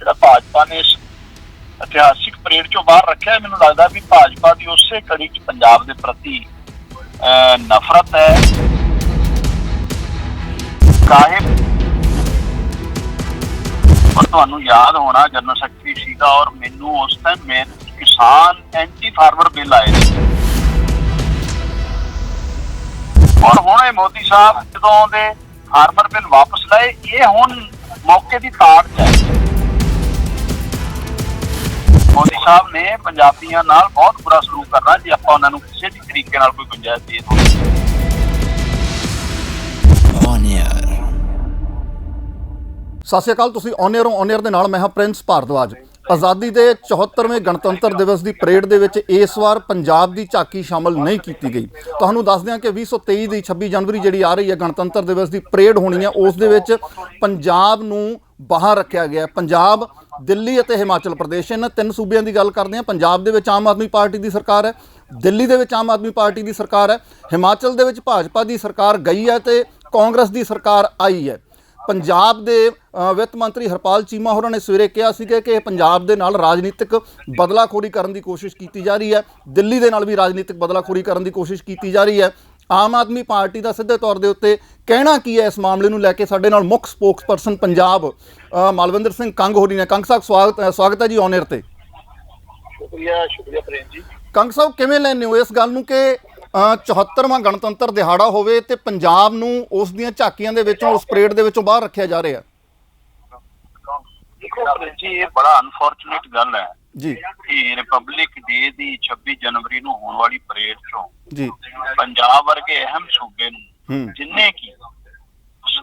ਜਿਹੜਾ ਭਾਜਪਾ ਨੇ ਇਸ ਇਤਿਹਾਸਿਕ ਪਰੇਡ ਚੋਂ ਬਾਹਰ ਰੱਖਿਆ, ਮੈਨੂੰ ਲੱਗਦਾ ਵੀ ਭਾਜਪਾ ਦੀ ਉਸੇ ਕੜੀ 'ਚ ਪੰਜਾਬ ਦੇ ਪ੍ਰਤੀ ਨਫ਼ਰਤ ਹੈ। ਸਾਹਿਬ ਔਰ ਤੁਹਾਨੂੰ ਯਾਦ ਹੋਣਾ, ਜਨਰਲ ਸੈਕਟਰੀ ਸੀਗਾ ਔਰ ਮੈਨੂੰ ਉਸ ਟਾਈਮ ਮੈਂ ਕਿਸਾਨ ਐਂਟੀ ਫਾਰਮਰ ਬਿੱਲ ਆਏ ਸੀ। ਔਰ ਹੁਣ ਇਹ ਮੋਦੀ ਸਾਹਿਬ ਜਦੋਂ ਦੇ ਫਾਰਮਰ ਬਿੱਲ ਵਾਪਸ ਲਏ, ਇਹ ਹੁਣ ਮੌਕੇ ਦੀ ਤਾੜ 'ਚ ਹੈ। ਮੋਦੀ ਸਾਹਿਬ ਨੇ ਪੰਜਾਬੀਆਂ ਨਾਲ ਬਹੁਤ ਬੁਰਾ ਸਲੂਕ ਕਰਨਾ ਜੇ ਆਪਾਂ ਉਹਨਾਂ ਨੂੰ ਕਿਸੇ ਵੀ ਤਰੀਕੇ ਨਾਲ ਕੋਈ ਗੁੰਜਾਇਸ਼ ਦੇ air. ਸਤਿ ਸ਼੍ਰੀ ਅਕਾਲ ਤੁਸੀਂ ਔਨ 에ਅਰ ਔਨ 에ਅਰ ਦੇ ਨਾਲ ਮੈਂ ਹਾਂ ਪ੍ਰਿੰਸ ਭਾਰਦਵਾਜ। ਆਜ਼ਾਦੀ ਦੇ 74ਵੇਂ ਗਣਤੰਤਰ ਦਿਵਸ ਦੀ ਪਰੇਡ ਦੇ ਵਿੱਚ ਇਸ ਵਾਰ ਪੰਜਾਬ ਦੀ ਝਾਕੀ ਸ਼ਾਮਲ ਨਹੀਂ ਕੀਤੀ ਗਈ। ਤੁਹਾਨੂੰ ਦੱਸਦੇ ਹਾਂ ਕਿ 2023 ਦੀ 26 ਜਨਵਰੀ ਜਿਹੜੀ ਆ ਰਹੀ ਹੈ ਗਣਤੰਤਰ ਦਿਵਸ ਦੀ ਪਰੇਡ ਹੋਣੀ ਹੈ ਉਸ ਦੇ ਵਿੱਚ ਪੰਜਾਬ ਨੂੰ ਬਾਹਰ ਰੱਖਿਆ ਗਿਆ ਹੈ। ਪੰਜਾਬ ਦਿੱਲੀ ਅਤੇ ਹਿਮਾਚਲ ਪ੍ਰਦੇਸ਼। ਇਹਨਾਂ ਤਿੰਨ ਸੂਬਿਆਂ ਦੀ ਗੱਲ ਕਰਦੇ ਹਾਂ। ਪੰਜਾਬ ਦੇ ਵਿੱਚ ਆਮ ਆਦਮੀ ਪਾਰਟੀ ਦੀ ਸਰਕਾਰ ਹੈ, ਦਿੱਲੀ ਦੇ ਵਿੱਚ ਆਮ ਆਦਮੀ ਪਾਰਟੀ ਦੀ ਸਰਕਾਰ ਹੈ, ਹਿਮਾਚਲ ਦੇ ਵਿੱਚ ਭਾਜਪਾ ਦੀ ਸਰਕਾਰ ਗਈ ਹੈ ਤੇ ਕਾਂਗਰਸ ਦੀ ਸਰਕਾਰ ਆਈ ਹੈ। ਪੰਜਾਬ ਦੇ ਵਿੱਤ ਮੰਤਰੀ ਹਰਪਾਲ ਚੀਮਾ ਹੋਰਾਂ ਨੇ ਸਵੇਰੇ ਕਿਹਾ ਸੀ ਕਿ ਪੰਜਾਬ ਦੇ ਨਾਲ ਰਾਜਨੀਤਿਕ ਬਦਲਾਖੋਰੀ ਕਰਨ ਦੀ ਕੋਸ਼ਿਸ਼ ਕੀਤੀ ਜਾ ਰਹੀ ਹੈ। ਦਿੱਲੀ ਦੇ ਨਾਲ ਵੀ ਰਾਜਨੀਤਿਕ ਬਦਲਾਖੋਰੀ ਕਰਨ ਦੀ ਕੋਸ਼ਿਸ਼ ਕੀਤੀ ਜਾ ਰਹੀ ਹੈ। ਆਮ ਆਦਮੀ ਪਾਰਟੀ ਦਾ ਸਿੱਧੇ ਤੌਰ ਦੇ ਉੱਤੇ ਕਹਿਣਾ ਕੀ ਹੈ ਇਸ ਮਾਮਲੇ ਨੂੰ ਲੈ ਕੇ ਸਾਡੇ ਨਾਲ ਮੁੱਖ ਸਪੋਕਸਪਰਸਨ ਪੰਜਾਬ ਮਾਲਵਿੰਦਰ ਸਿੰਘ ਕੰਗ ਹੋਰੀ ਨੇ। ਕੰਗ ਸਾਹਿਬ ਸਵਾਗਤ ਸਵਾਗਤ ਹੈ ਜੀ ਔਨ 에ਅਰ ਤੇ। ਸ਼ੁਕਰੀਆ ਸ਼ੁਕਰੀਆ ਪ੍ਰੇਮ ਜੀ। ਕੰਗ ਸਾਹਿਬ ਕਿਵੇਂ ਲੈਂਦੇ ਹੋ ਇਸ ਗੱਲ ਨੂੰ ਕਿ ਅ, 74ਵਾਂ ਗਣਤੰਤਰ ਦਿਹਾੜਾ ਹੋਵੇ ਤੇ ਪੰਜਾਬ ਨੂੰ ਉਸ ਦੀਆਂ ਝਾਕੀਆਂ ਦੇ ਵਿੱਚੋਂ ਉਸ ਪਰੇਡ ਦੇ ਵਿੱਚੋਂ ਬਾਹਰ ਰੱਖਿਆ ਜਾ ਰਿਹਾ? ਦੇਖੋ ਜੀ ਇਹ ਬੜਾ ਅਨਫੋਰਚੂਨੇਟ ਗੱਲ ਹੈ। ਜੀ। ਕਿ ਰਿਪਬਲਿਕ ਡੇ ਦੀ 26 ਜਨਵਰੀ ਨੂੰ ਹੋਣ ਵਾਲੀ ਪਰੇਡ ਚੋਂ ਜੀ। ਪੰਜਾਬ ਵਰਗੇ ਅਹਿਮ ਸੂਬੇ ਨੂੰ ਜਿੰਨੇ ਕੀ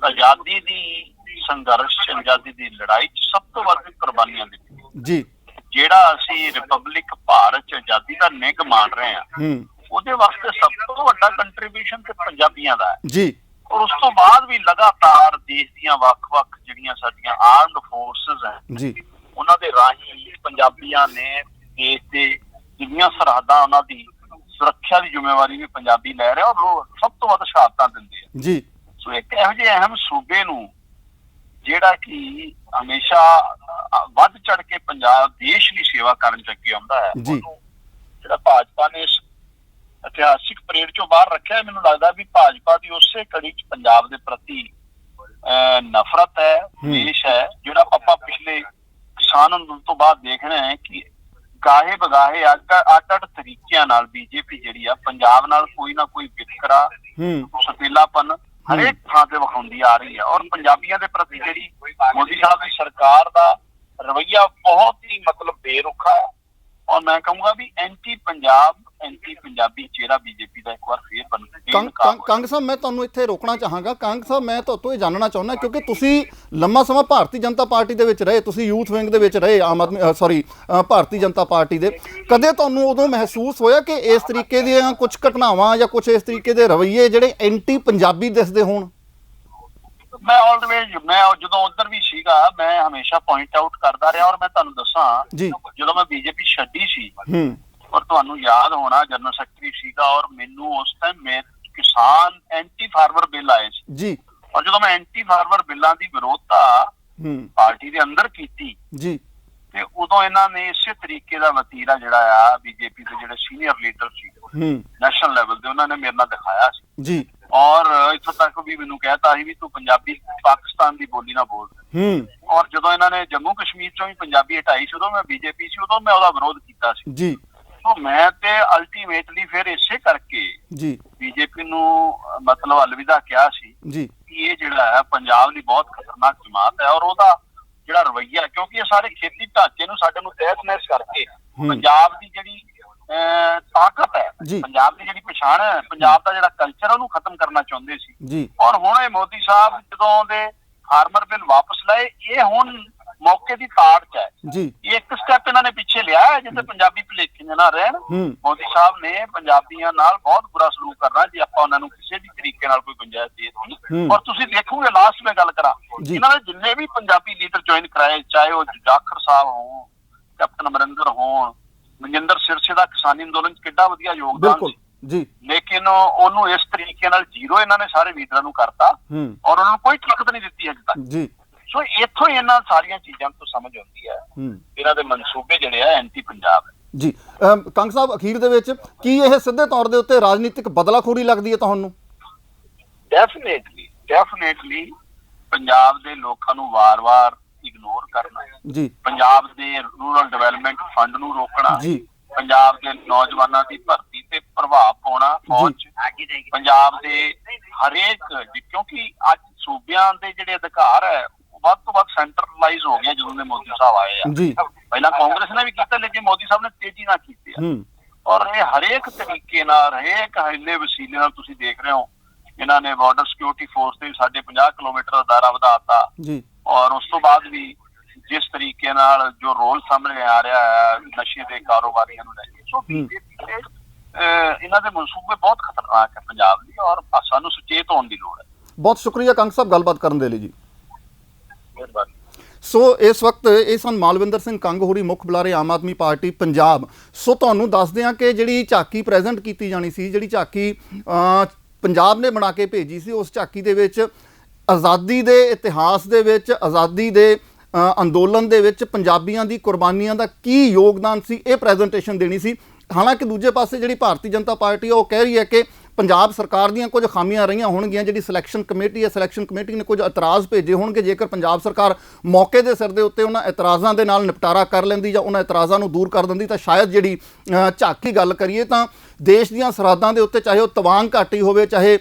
ਆਜ਼ਾਦੀ ਦੀ ਸੰਘਰਸ਼ ਆਜ਼ਾਦੀ ਦੀ ਲੜਾਈ 'ਚ ਸਭ ਤੋਂ ਵੱਧ ਕੁਰਬਾਨੀਆਂ ਦਿੱਤੀਆਂ। ਜੀ। ਜਿਹੜਾ ਅਸੀਂ ਰਿਪਬਲਿਕ ਭਾਰਤ 'ਚ ਆਜ਼ਾਦੀ ਦਾ ਨਿੱਘ ਮਾਣ ਰਹੇ ਹਾਂ ਹੂੰ। ਉਹਦੇ ਵਾਸਤੇ ਸਭ ਤੋਂ ਵੱਡਾ ਕੰਟਰੀਬਿਊਸ਼ਨ ਤੇ ਪੰਜਾਬੀਆਂ ਦਾ ਹੈ। ਜੀ। ਔਰ ਉਸ ਤੋਂ ਬਾਅਦ ਵੀ ਲਗਾਤਾਰ ਦੇਸ਼ ਦੀਆਂ ਵੱਖ-ਵੱਖ ਜਿਹੜੀਆਂ ਸਾਡੀਆਂ ਆਰਮਡ ਫੋਰਸਸ ਹੈ ਜੀ। ਉਹਨਾਂ ਦੇ ਰਾਹੀਂ ਪੰਜਾਬੀਆਂ ਨੇ ਦੇਸ਼ ਦੇ ਜਿੰਨੀਆਂ ਸਰਹੱਦਾਂ ਉਹਨਾਂ ਦੀ ਸੁਰੱਖਿਆ ਦੀ ਜ਼ਿੰਮੇਵਾਰੀ ਵੀ ਪੰਜਾਬੀ ਲੈ ਰਹੇ ਔਰ ਉਹ ਸਭ ਤੋਂ ਵੱਧ ਸ਼ਹਾਦਤਾਂ ਦਿੰਦੇ ਆ ਜੀ ਸੋ ਇੱਕ ਇਹੋ ਜਿਹੇ ਅਹਿਮ ਸੂਬੇ ਨੂੰ ਜਿਹੜਾ ਕਿ ਹਮੇਸ਼ਾ ਵੱਧ ਚੜ ਕੇ ਪੰਜਾਬ ਦੇਸ਼ ਲਈ ਸੇਵਾ ਕਰਨ ਚ ਅੱਗੇ ਆਉਂਦਾ ਹੈ ਜੀ। ਉਹਨੂੰ ਜਿਹੜਾ ਭਾਜਪਾ ਨੇ ਇਸ ਇਤਿਹਾਸਿਕ ਪਰੇਡ ਚੋਂ ਬਾਹਰ ਰੱਖਿਆ ਮੈਨੂੰ ਲੱਗਦਾ ਵੀ ਭਾਜਪਾ ਦੀ ਉਸੇ ਕੜੀ ਚ ਪੰਜਾਬ ਦੇ ਪ੍ਰਤੀ ਨਫ਼ਰਤ ਹੈ ਹੂੰ। ਦੇਸ਼ ਹੈ ਜਿਹੜਾ ਆਪਾਂ ਪਿਛਲੇ ਕਿਸਾਨ ਅੰਦੋਲਨ ਤੋਂ ਬਾਅਦ ਦੇਖ ਰਹੇ ਹਾਂ ਕਿ ਗਾਹੇ ਬਗਾਹੇ ਅੱਡ ਅੱਡ ਤਰੀਕਿਆਂ ਨਾਲ ਬੀਜੇਪੀ ਜਿਹੜੀ ਆ ਪੰਜਾਬ ਨਾਲ ਕੋਈ ਨਾ ਕੋਈ ਵਿਤਕਰਾ ਹੂੰ। ਸਤੀਲਾਪਨ ਹਰੇਕ ਥਾਂ ਤੇ ਵਿਖਾਉਂਦੀ ਆ ਰਹੀ ਹੈ ਔਰ ਪੰਜਾਬੀਆਂ ਦੇ ਪ੍ਰਤੀ ਜਿਹੜੀ ਮੋਦੀ ਸਾਹਿਬ ਦੀ ਸਰਕਾਰ ਦਾ ਰਵਈਆ ਬਹੁਤ ਹੀ ਮਤਲਬ ਬੇਰੁਖਾ ਔਰ ਮੈਂ ਕਹੂੰਗਾ ਵੀ ਐਂਟੀ ਪੰਜਾਬ ਐਂਟੀ ਪੰਜਾਬੀ ਚਿਹਰਾ ਬੀਜੇਪੀ ਦਾ ਇੱਕ ਵਾਰ ਕੰਗ ਕੰਗ- ਸਾਹਿਬ ਮੈਂ ਤੁਹਾਨੂੰ ਇੱਥੇ ਰੋਕਣਾ ਚਾਹਾਂਗਾ। ਕੰਗ ਸਾਹਿਬ ਮੈਂ ਤੁਹਾਤੋਂ ਇਹ ਜਾਣਨਾ ਚਾਹੁੰਦਾ ਕਿਉਂਕਿ ਤੁਸੀਂ ਲੰਮਾ ਸਮਾਂ ਭਾਰਤੀ ਜਨਤਾ ਪਾਰਟੀ ਦੇ ਵਿੱਚ ਰਹੇ ਤੁਸੀਂ ਯੂਥ ਵਿੰਗ ਦੇ ਵਿੱਚ ਰਹੇ ਆਮ ਆਦਮੀ ਸੌਰੀ ਭਾਰਤੀ ਜਨਤਾ ਪਾਰਟੀ ਦੇ। ਕਦੇ ਤੁਹਾਨੂੰ ਉਦੋਂ ਮਹਿਸੂਸ ਹੋਇਆ ਕਿ ਇਸ ਤਰੀਕੇ ਦੀਆਂ ਕੁਝ ਘਟਨਾਵਾਂ ਜਾਂ ਕੁਝ ਇਸ ਤਰੀਕੇ ਦੇ ਰਵੱਈਏ ਜਿਹੜੇ ਐਂਟੀ ਪੰਜਾਬੀ ਦਿਸਦੇ ਹੋਣ? ਮੈਂ ਆਲਵੇਜ਼ ਮੈਂ ਜਦੋਂ ਉਧਰ ਵੀ ਸੀਗਾ ਮੈਂ ਹਮੇਸ਼ਾ ਪੁਆਇੰਟ ਆਊਟ ਕਰਦਾ ਰਿਹਾ ਔਰ ਮੈਂ ਤੁਹਾਨੂੰ ਦੱਸਾਂ। ਜਦੋਂ ਮੈਂ ਬੀਜੇਪੀ ਛੱਡੀ ਸੀ ਹੂੰ। ਔਰ ਤੁਹਾਨੂੰ ਯਾਦ ਹੋਣਾ ਜਨਰਲ ਸੈਕਟਰੀ ਸੀਗਾ ਔਰ ਮੈਨੂੰ ਉਸ ਟਾਈਮ ਮੈਂ ਕਿਸਾਨ ਐਂਟੀ ਫਾਰਮਰ ਬਿੱਲ ਆਏ ਸੀ। ਜੀ। ਔਰ ਜਦੋਂ ਮੈਂ ਐਂਟੀ ਫਾਰਮਰ ਬਿੱਲਾਂ ਦੀ ਵਿਰੋਧਤਾ ਹੂੰ। ਪਾਰਟੀ ਦੇ ਅੰਦਰ ਕੀਤੀ ਜੀ। ਤੇ ਉਦੋਂ ਇਹਨਾਂ ਨੇ ਇਸੇ ਤਰੀਕੇ ਦਾ ਵਤੀਰਾ ਜਿਹੜਾ ਆ ਬੀਜੇਪੀ ਦੇ ਜਿਹੜੇ ਸੀਨੀਅਰ ਲੀਡਰ ਸੀ ਹੂੰ। ਨੈਸ਼ਨਲ ਲੈਵਲ ਤੇ ਉਹਨਾਂ ਨੇ ਮੇਰੇ ਨਾਲ ਦਿਖਾਇਆ ਸੀ। ਜੀ। ਔਰ ਇੱਥੋਂ ਤੱਕ ਵੀ ਮੈਨੂੰ ਕਹਿਤਾ ਸੀ ਵੀ ਤੂੰ ਪੰਜਾਬੀ ਪਾਕਿਸਤਾਨ ਦੀ ਬੋਲੀ ਨਾ ਬੋਲ। ਹੂੰ। ਔਰ ਜਦੋਂ ਇਹਨਾਂ ਨੇ ਜੰਮੂ ਕਸ਼ਮੀਰ ਚੋਂ ਵੀ ਪੰਜਾਬੀ ਹਟਾਈ ਸੀ ਉਦੋਂ ਮੈਂ ਬੀਜੇਪੀ ਸੀ ਉਦੋਂ ਮੈਂ ਉਹਦਾ ਵਿਰੋਧ ਕੀਤਾ ਸੀ। ਜੀ। ਤਾਂ ਮੈਂ ਤੇ ਅਲਟੀਮੇਟਲੀ ਫਿਰ ਇਸੇ ਕਰਕੇ ਜੀ ਬੀਜੇਪੀ ਨੂੰ ਮਤਲਬ ਅਲਵਿਦਾ ਕਿਹਾ ਸੀ ਜੀ ਕਿ ਇਹ ਜਿਹੜਾ ਹੈ ਪੰਜਾਬ ਲਈ ਬਹੁਤ ਖਤਰਨਾਕ ਜਮਾਤ ਹੈ ਔਰ ਉਹਦਾ ਜਿਹੜਾ ਰਵਈਆ ਕਿਉਂਕਿ ਇਹ ਸਾਰੇ ਖੇਤੀ ਢਾਂਚੇ ਨੂੰ ਸਾਡੇ ਨੂੰ ਤਹਿਸ-ਨਹਿਸ ਕਰਕੇ ਹੂੰ। ਪੰਜਾਬ ਦੀ ਜਿਹੜੀ ਤਾਕਤ ਹੈ। ਪੰਜਾਬ ਦੀ ਜਿਹੜੀ ਪਛਾਣ ਹੈ ਪੰਜਾਬ ਦਾ ਜਿਹੜਾ ਕਲਚਰ ਉਹਨੂੰ ਖਤਮ ਕਰਨਾ ਚਾਹੁੰਦੇ ਸੀ ਔਰ ਹੁਣ ਇਹ ਮੋਦੀ ਸਾਹਿਬ ਜਦੋਂ ਦੇ ਫਾਰਮਰ ਬਿੱਲ ਵਾਪਸ ਲਏ ਇਹ ਹੁਣ ਮੌਕੇ ਦੀ ਤਾੜ 'ਚ ਹੈ। ਜੀ। ਇੱਕ ਸਟੈਪ ਇਹਨਾਂ ਨੇ ਪਿੱਛੇ ਲਿਆ ਜਿੱਥੇ ਪੰਜਾਬੀ ਭੁਲੇਖੇ ਨਾ ਰਹਿਣ। ਮੋਦੀ ਸਾਹਿਬ ਨੇ ਪੰਜਾਬੀਆਂ ਨਾਲ ਬਹੁਤ ਬੁਰਾ ਸਲੂਕ ਕਰਨਾ ਜੇ ਆਪਾਂ ਉਹਨਾਂ ਨੂੰ ਕਿਸੇ ਵੀ ਤਰੀਕੇ ਨਾਲ ਕੋਈ ਗੁੰਜਾਇਸ਼ ਦੇ। ਦਿੱਤੀ ਔਰ ਤੁਸੀਂ ਦੇਖੋਗੇ ਲਾਸਟ ਮੈਂ ਗੱਲ ਕਰਾਂ। ਇਹਨਾਂ ਨੇ ਜਿੰਨੇ ਵੀ ਪੰਜਾਬੀ ਲੀਡਰ ਜੁਆਇਨ ਕਰਾਏ ਚਾਹੇ ਉਹ ਜਾਖਰ ਸਾਹਿਬ ਹੋਣ ਕੈਪਟਨ ਅਮਰਿੰਦਰ ਹੋਣ ਮਨਜਿੰਦਰ ਸਿਰਸੇ ਦਾ ਕਿਸਾਨੀ ਅੰਦੋਲਨ 'ਚ ਕਿੱਡਾ ਵਧੀਆ ਯੋਗਦਾਨ ਬਿਲਕੁਲ ਸੀ। ਜੀ। ਲੇਕਿਨ ਉਹਨੂੰ ਇਸ ਤਰੀਕੇ ਨਾਲ ਜ਼ੀਰੋ ਇਹਨਾਂ ਨੇ ਸਾਰੇ ਲੀਡਰਾਂ ਨੂੰ ਕਰਤਾ। ਔਰ ਉਹਨਾਂ ਨੂੰ ਕੋਈ ਤਾਕਤ ਨਹੀਂ ਦਿੱਤੀ ਅਜੇ ਤੱਕ। ਜੀ। ਸੋ ਇੱਥੋਂ ਇਹਨਾਂ ਸਾਰੀਆਂ ਚੀਜ਼ਾਂ ਤੋਂ ਸਮਝ ਆਉਂਦੀ ਹੈ। ਹੂੰ। ਇਹਨਾਂ ਦੇ ਮਨਸੂਬੇ ਜਿਹੜੇ ਆ ਐਂਟੀ ਪੰਜਾਬ ਜੀ ਕੰਗ ਸਾਹਿਬ ਅਖੀਰ ਦੇ ਵਿੱਚ ਕੀ ਇਹ ਸਿੱਧੇ ਤੌਰ ਦੇ ਉੱਤੇ ਰਾਜਨੀਤਿਕ ਬਦਲਾਖੋਰੀ ਲੱਗਦੀ ਹੈ ਤੁਹਾਨੂੰ? ਡੈਫੀਨੇਟਲੀ ਡੈਫੀਨੇਟਲੀ ਪੰਜਾਬ ਦੇ ਲੋਕਾਂ ਨੂੰ ਵਾਰ-ਵਾਰ ਇਗਨੋਰ ਕਰਨਾ ਜੀ। ਪੰਜਾਬ ਦੇ ਰੂਰਲ ਡਿਵੈਲਪਮੈਂਟ ਫੰਡ ਨੂੰ ਰੋਕਣਾ ਜੀ। ਪੰਜਾਬ ਦੇ ਨੌਜਵਾਨਾਂ ਦੀ ਭਰਤੀ ਤੇ ਪ੍ਰਭਾਵ ਪਾਉਣਾ ਫੌਜ। 'ਚ। ਪੰਜਾਬ ਦੇ ਹਰੇਕ ਕਿਉਂਕਿ ਅੱਜ ਸੂਬਿਆਂ ਦੇ ਜਿਹੜੇ ਅਧਿਕਾਰ ਹੈ ਵੱਧ ਤੋਂ ਵੱਧ ਸੈਂਟਰਲਾਈਜ਼ ਹੋ ਗਿਆ ਜਦੋਂ ਦੇ ਮੋਦੀ ਸਾਹਿਬ ਆਏ ਆ। ਜੀ। ਪਹਿਲਾਂ ਕਾਂਗਰਸ ਨੇ ਵੀ ਕੀਤਾ ਲੇਕਿਨ ਮੋਦੀ ਸਾਹਿਬ ਨੇ ਤੇਜ਼ੀ ਨਾਲ ਕੀਤੇ ਆ। ਔਰ ਇਹ ਹਰੇਕ ਤਰੀਕੇ ਨਾਲ ਹਰੇਕ ਹਿੱਲੇ ਵਸੀਲੇ ਨਾਲ ਤੁਸੀਂ ਦੇਖ ਰਹੇ ਹੋ ਇਹਨਾਂ ਨੇ ਬਾਰਡਰ ਸਿਕਿਉਰਿਟੀ ਫੋਰਸ ਤੇ ਸਾਡੇ 50 ਕਿਲੋਮੀਟਰ ਦਾ ਦਾਇਰਾ ਵਧਾਤਾ। ਜੀ। ਔਰ ਉਸ ਤੋਂ ਬਾਅਦ ਵੀ ਜਿਸ ਤਰੀਕੇ ਨਾਲ ਜੋ ਰੋਲ ਸਾਹਮਣੇ ਆ ਰਿਹਾ ਹੈ ਨਸ਼ੇ ਦੇ ਕਾਰੋਬਾਰੀਆਂ ਨੂੰ ਲੈ ਕੇ ਸੋ ਬੀਜੇਪੀ ਦੇ ਇਹਨਾਂ ਦੇ ਮਨਸੂਬੇ ਬਹੁਤ ਖਤਰਨਾਕ ਹੈ ਪੰਜਾਬ ਲਈ ਔਰ ਸਾਨੂੰ ਸੁਚੇਤ ਹੋਣ ਦੀ ਲੋੜ ਹੈ। ਬਹੁਤ ਸ਼ੁਕਰੀਆ ਕੰਗ ਸਾਹਿਬ ਗੱਲਬਾਤ ਕਰਨ ਦੇ ਲਈ ਜੀ। ਸੋ ਇਸ ਵਕਤ ਇਹ ਸਨ ਮਾਲਵਿੰਦਰ ਸਿੰਘ ਕੰਗ ਹੋਰੀ ਮੁੱਖ ਬੁਲਾਰੇ ਆਮ ਆਦਮੀ ਪਾਰਟੀ ਪੰਜਾਬ। ਸੋ ਤੁਹਾਨੂੰ ਦੱਸਦੇ ਹਾਂ ਕਿ ਜਿਹੜੀ ਝਾਕੀ ਪ੍ਰੈਜ਼ੈਂਟ ਕੀਤੀ ਜਾਣੀ ਸੀ, ਜਿਹੜੀ ਝਾਕੀ ਪੰਜਾਬ ਨੇ ਬਣਾ ਕੇ ਭੇਜੀ ਸੀ, ਉਸ ਝਾਕੀ ਦੇ ਵਿੱਚ ਆਜ਼ਾਦੀ ਦੇ ਇਤਿਹਾਸ ਦੇ ਵਿੱਚ, ਆਜ਼ਾਦੀ ਦੇ ਅੰਦੋਲਨ ਦੇ ਵਿੱਚ ਪੰਜਾਬੀਆਂ ਦੀ ਕੁਰਬਾਨੀਆਂ ਦਾ ਕੀ ਯੋਗਦਾਨ ਸੀ, ਇਹ ਪ੍ਰੈਜ਼ੈਂਟੇਸ਼ਨ ਦੇਣੀ ਸੀ। ਹਾਲਾਂਕਿ ਦੂਜੇ ਪਾਸੇ ਜਿਹੜੀ ਭਾਰਤੀ ਜਨਤਾ ਪਾਰਟੀ ਆ, ਉਹ ਕਹਿ ਰਹੀ ਹੈ ਕਿ ਪੰਜਾਬ ਸਰਕਾਰ ਦੀਆਂ ਕੁਝ ਖਾਮੀਆਂ ਰਹੀਆਂ ਹੋਣਗੀਆਂ, ਜਿਹੜੀ ਸਿਲੈਕਸ਼ਨ ਕਮੇਟੀ ਹੈ ਸਿਲੈਕਸ਼ਨ ਕਮੇਟੀ ਨੇ ਕੁਝ ਇਤਰਾਜ਼ ਭੇਜੇ ਹੋਣਗੇ। ਜੇਕਰ ਪੰਜਾਬ ਸਰਕਾਰ ਮੌਕੇ ਦੇ ਸਿਰ ਦੇ ਉੱਤੇ ਉਹਨਾਂ ਇਤਰਾਜ਼ਾਂ ਦੇ ਨਾਲ ਨਿਪਟਾਰਾ ਕਰ ਲੈਂਦੀ ਜਾਂ ਉਹਨਾਂ ਇਤਰਾਜ਼ਾਂ ਨੂੰ ਦੂਰ ਕਰ ਦਿੰਦੀ, ਤਾਂ ਸ਼ਾਇਦ ਜਿਹੜੀ ਝਾਕੀ ਗੱਲ ਕਰੀਏ ਤਾਂ ਦੇਸ਼ ਦੀਆਂ ਸਰਹੱਦਾਂ ਦੇ ਉੱਤੇ ਚਾਹੇ ਉਹ ਤਵਾਂਗ ਘਾਟੀ ਹੋਵੇ, ਚਾਹੇ